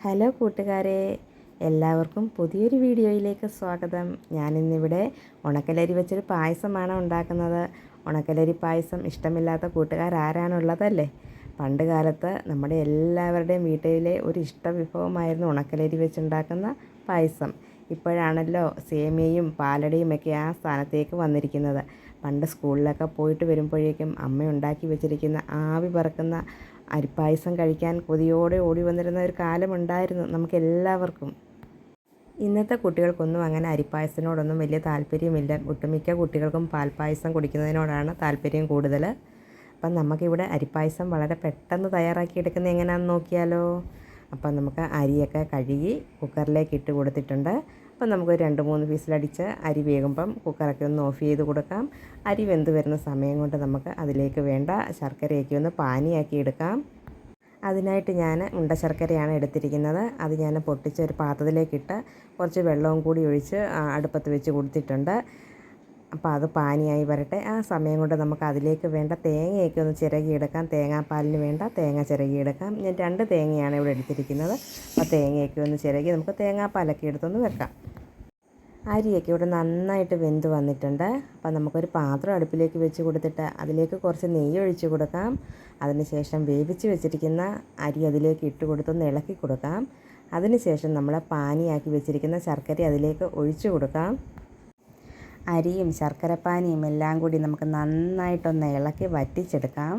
Hello കൂട്ടുകാരെ എല്ലാവർക്കും പുതിയൊരു വീഡിയോയിലേക്ക് സ്വാഗതം. ഞാനിന്നിവിടെ ഉണക്കലരി വെച്ചൊരു പായസമാണ് ഉണ്ടാക്കുന്നത്. ഉണക്കലരി പായസം ഇഷ്ടമില്ലാത്ത കൂട്ടുകാരാരാണുള്ളതല്ലേ പണ്ട് കാലത്ത് നമ്മുടെ എല്ലാവരുടെയും വീട്ടിലെ ഒരു ഇഷ്ട വിഭവമായിരുന്നു ഉണക്കലരി വെച്ചുണ്ടാക്കുന്ന പായസം. ഇപ്പോഴാണല്ലോ സേമിയയും പാലടയും ഒക്കെ ആ സ്ഥാനത്തേക്ക് വന്നിരിക്കുന്നത്. പണ്ട് സ്കൂളിലൊക്കെ പോയിട്ട് വരുമ്പോഴേക്കും അമ്മ ഉണ്ടാക്കി വെച്ചിരിക്കുന്ന ആവി പറക്കുന്ന അരിപ്പായസം കഴിക്കാൻ കൊതിയോടെ ഓടി വന്നിരുന്ന ഒരു കാലമുണ്ടായിരുന്നു നമുക്കെല്ലാവർക്കും. ഇന്നത്തെ കുട്ടികൾക്കൊന്നും അങ്ങനെ അരിപ്പായസത്തിനോടൊന്നും വലിയ താല്പര്യമില്ല. ഒട്ടുമിക്ക കുട്ടികൾക്കും പാൽപ്പായസം കുടിക്കുന്നതിനോടാണ് താല്പര്യം കൂടുതൽ. അപ്പം നമുക്കിവിടെ അരിപ്പായസം വളരെ പെട്ടെന്ന് തയ്യാറാക്കിയെടുക്കുന്നത് എങ്ങനെയാണെന്ന് നോക്കിയാലോ? അപ്പം നമുക്ക് അരിയൊക്കെ കഴുകി കുക്കറിലേക്ക് ഇട്ട് കൊടുത്തിട്ടുണ്ട്. അപ്പം നമുക്ക് രണ്ട് മൂന്ന് പീസിലടിച്ച് അരി വേകുമ്പം കുക്കറൊക്കെ ഒന്ന് ഓഫ് ചെയ്ത് കൊടുക്കാം. അരി വെന്ത് വരുന്ന സമയം കൊണ്ട് നമുക്ക് അതിലേക്ക് വേണ്ട ശർക്കരയൊക്കെ ഒന്ന് പാനിയാക്കി എടുക്കാം. അതിനായിട്ട് ഞാൻ ഉണ്ട ശർക്കരയാണ് എടുത്തിരിക്കുന്നത്. അത് ഞാൻ പൊട്ടിച്ച് ഒരു പാത്രത്തിലേക്കിട്ട് കുറച്ച് വെള്ളവും കൂടി ഒഴിച്ച് അടുപ്പത്ത് വെച്ച് കൊടുത്തിട്ടുണ്ട്. അപ്പോൾ അത് പാനിയായി വരട്ടെ. ആ സമയം കൊണ്ട് നമുക്ക് അതിലേക്ക് വേണ്ട തേങ്ങയൊക്കെ ഒന്ന് ചിരകിയെടുക്കാം. തേങ്ങാപ്പാലിന് വേണ്ട തേങ്ങ ചിരകിയെടുക്കാം. ഞാൻ രണ്ട് തേങ്ങയാണ് ഇവിടെ എടുത്തിരിക്കുന്നത്. അപ്പോൾ തേങ്ങയൊക്കെ ഒന്ന് ചിരകി നമുക്ക് തേങ്ങാപ്പാലൊക്കെ എടുത്തൊന്ന് വെക്കാം. അരിയൊക്കെ ഇവിടെ നന്നായിട്ട് വെന്ത് വന്നിട്ടുണ്ട്. അപ്പോൾ നമുക്കൊരു പാത്രം അടുപ്പിലേക്ക് വെച്ച് കൊടുത്തിട്ട് അതിലേക്ക് കുറച്ച് നെയ്യ് ഒഴിച്ച് കൊടുക്കാം. അതിനുശേഷം വേവിച്ച് വെച്ചിരിക്കുന്ന അരി അതിലേക്ക് ഇട്ട് കൊടുത്തൊന്ന് ഇളക്കി കൊടുക്കാം. അതിനുശേഷം നമ്മൾ പാനിയാക്കി വെച്ചിരിക്കുന്ന ശർക്കര അതിലേക്ക് ഒഴിച്ചു കൊടുക്കാം. അരിയും ശർക്കരപ്പാനിയും എല്ലാം കൂടി നമുക്ക് നന്നായിട്ടൊന്ന് ഇളക്കി വറ്റിച്ചെടുക്കാം.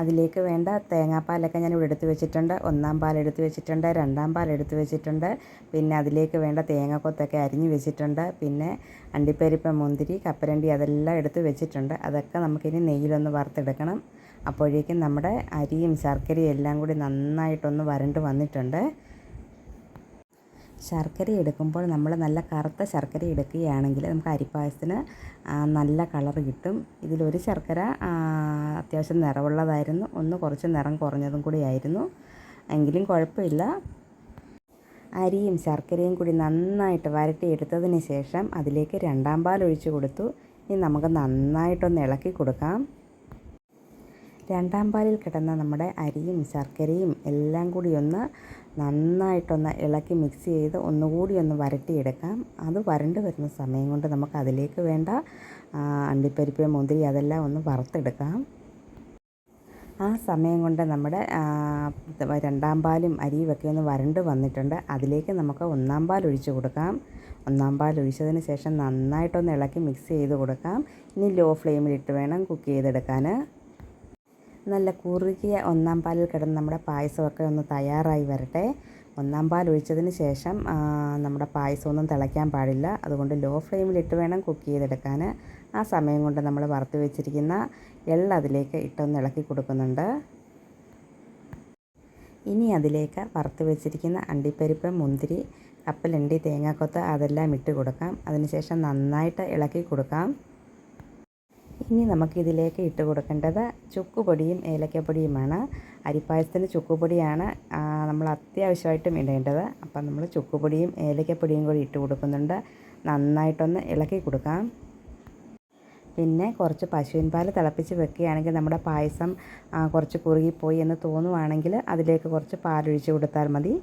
അതിലേക്ക് വേണ്ട തേങ്ങാപ്പാലൊക്കെ ഞാൻ ഇവിടെ എടുത്ത് വെച്ചിട്ടുണ്ട്. ഒന്നാം പാൽ എടുത്ത് വെച്ചിട്ടുണ്ട് രണ്ടാം പാൽ എടുത്ത് വെച്ചിട്ടുണ്ട്. പിന്നെ അതിലേക്ക് വേണ്ട തേങ്ങാക്കൊത്തൊക്കെ അരിഞ്ഞ് വെച്ചിട്ടുണ്ട്. പിന്നെ അണ്ടിപ്പരിപ്പ് മുന്തിരി കപ്പരണ്ടി അതെല്ലാം എടുത്ത് വെച്ചിട്ടുണ്ട്. അതൊക്കെ നമുക്കിനി നെയ്യിലൊന്ന് വറുത്തെടുക്കണം. അപ്പോഴേക്കും നമ്മുടെ അരിയും ശർക്കരയും എല്ലാം കൂടി നന്നായിട്ടൊന്ന് വരണ്ട് വന്നിട്ടുണ്ട്. ശർക്കര എടുക്കുമ്പോൾ നമ്മൾ നല്ല കറുത്ത ശർക്കര എടുക്കുകയാണെങ്കിൽ നമുക്ക് അരിപ്പായസത്തിന് നല്ല കളർ കിട്ടും. ഇതിലൊരു ശർക്കര അത്യാവശ്യം നിറവുള്ളതായിരുന്നു. ഒന്ന് കുറച്ച് നിറം കുറഞ്ഞതും കൂടി ആയിരുന്നു. എങ്കിലും കുഴപ്പമില്ല. അരിയും ശർക്കരയും കൂടി നന്നായിട്ട് വരട്ടിയെടുത്തതിന് ശേഷം അതിലേക്ക് രണ്ടാം പാൽ ഒഴിച്ച് കൊടുത്തു. ഇനി നമുക്ക് നന്നായിട്ടൊന്ന് ഇളക്കി കൊടുക്കാം. രണ്ടാം പാലിൽ കിടന്ന നമ്മുടെ അരിയും ശർക്കരയും എല്ലാം കൂടി ഒന്ന് നന്നായിട്ടൊന്ന് ഇളക്കി മിക്സ് ചെയ്ത് ഒന്നുകൂടി ഒന്ന് വരട്ടിയെടുക്കാം. അത് വരണ്ട് വരുന്ന സമയം കൊണ്ട് നമുക്ക് അതിലേക്ക് വേണ്ട അണ്ടിപ്പരിപ്പ് മുന്തിരി അതെല്ലാം ഒന്ന് വറുത്തെടുക്കാം. ആ സമയം കൊണ്ട് നമ്മുടെ രണ്ടാം പാലും അരിയും ഒക്കെ ഒന്ന് വരണ്ട് വന്നിട്ടുണ്ട്. അതിലേക്ക് നമുക്ക് ഒന്നാം പാൽ ഒഴിച്ച് കൊടുക്കാം. ഒന്നാം പാൽ ഒഴിച്ചതിന് ശേഷം നന്നായിട്ടൊന്ന് ഇളക്കി മിക്സ് ചെയ്ത് കൊടുക്കാം. ഇനി ലോ ഫ്ലെയിമിലിട്ട് വേണം കുക്ക് ചെയ്തെടുക്കാൻ. നല്ല കുറുകിയ ഒന്നാം പാലിൽ കിടന്ന് നമ്മുടെ പായസമൊക്കെ ഒന്ന് തയ്യാറായി വരട്ടെ. ഒന്നാം പാൽ ഒഴിച്ചതിന് ശേഷം നമ്മുടെ പായസമൊന്നും തിളയ്ക്കാൻ പാടില്ല. അതുകൊണ്ട് ലോ ഫ്ലെയിമിലിട്ട് വേണം കുക്ക് ചെയ്തെടുക്കാൻ. ആ സമയം കൊണ്ട് നമ്മൾ വറുത്ത് വെച്ചിരിക്കുന്ന എള്ള അതിലേക്ക് ഇട്ടൊന്ന് ഇളക്കി കൊടുക്കുന്നുണ്ട്. ഇനി അതിലേക്ക് വറുത്ത് വെച്ചിരിക്കുന്ന അണ്ടിപ്പരിപ്പ് മുന്തിരി കപ്പലണ്ടി തേങ്ങാക്കൊത്ത് അതെല്ലാം ഇട്ട് കൊടുക്കാം. അതിനുശേഷം നന്നായിട്ട് ഇളക്കി കൊടുക്കാം. ഇനി നമുക്കിതിലേക്ക് ഇട്ട് കൊടുക്കേണ്ടത് ചുക്കുപൊടിയും ഏലക്കപ്പൊടിയുമാണ്. അരിപ്പായസത്തിന് ചുക്കുപൊടിയാണ് നമ്മൾ അത്യാവശ്യമായിട്ടും ഇടേണ്ടത്. അപ്പം നമ്മൾ ചുക്കുപൊടിയും ഏലക്കപ്പൊടിയും കൂടി ഇട്ട് കൊടുക്കുന്നുണ്ട്. നന്നായിട്ടൊന്ന് ഇളക്കി കൊടുക്കാം. പിന്നെ കുറച്ച് പശുവിൻ പാൽ തിളപ്പിച്ച് വെക്കുകയാണെങ്കിൽ നമ്മുടെ പായസം കുറച്ച് കുറുകിപ്പോയി എന്ന് തോന്നുവാണെങ്കിൽ അതിലേക്ക് കുറച്ച് പാലൊഴിച്ച് കൊടുത്താൽ മതി.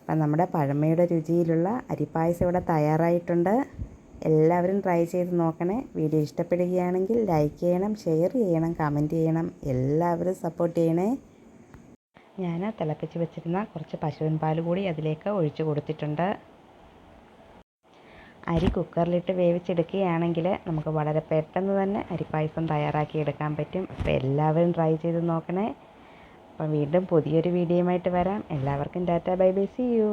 അപ്പം നമ്മുടെ പഴമയുടെ രുചിയിലുള്ള അരിപ്പായസം ഇവിടെ തയ്യാറായിട്ടുണ്ട്. എല്ലാവരും ട്രൈ ചെയ്ത് നോക്കണേ. വീഡിയോ ഇഷ്ടപ്പെടുകയാണെങ്കിൽ ലൈക്ക് ചെയ്യണം ഷെയർ ചെയ്യണം കമന്റ് ചെയ്യണം. എല്ലാവരും സപ്പോർട്ട് ചെയ്യണേ. ഞാൻ തിളപ്പിച്ച് വെച്ചിരുന്ന കുറച്ച് പശുവിൻ പാൽ കൂടി അതിലേക്ക് ഒഴിച്ച് കൊടുത്തിട്ടുണ്ട്. അരി കുക്കറിലിട്ട് വേവിച്ചെടുക്കുകയാണെങ്കിൽ നമുക്ക് വളരെ പെട്ടെന്ന് തന്നെ അരിപ്പായസം തയ്യാറാക്കി എടുക്കാൻ പറ്റും. അപ്പോൾ എല്ലാവരും ട്രൈ ചെയ്ത് നോക്കണേ. അപ്പം വീണ്ടും പുതിയൊരു വീഡിയോയുമായിട്ട് വരാം. എല്ലാവർക്കും tata bye bye see you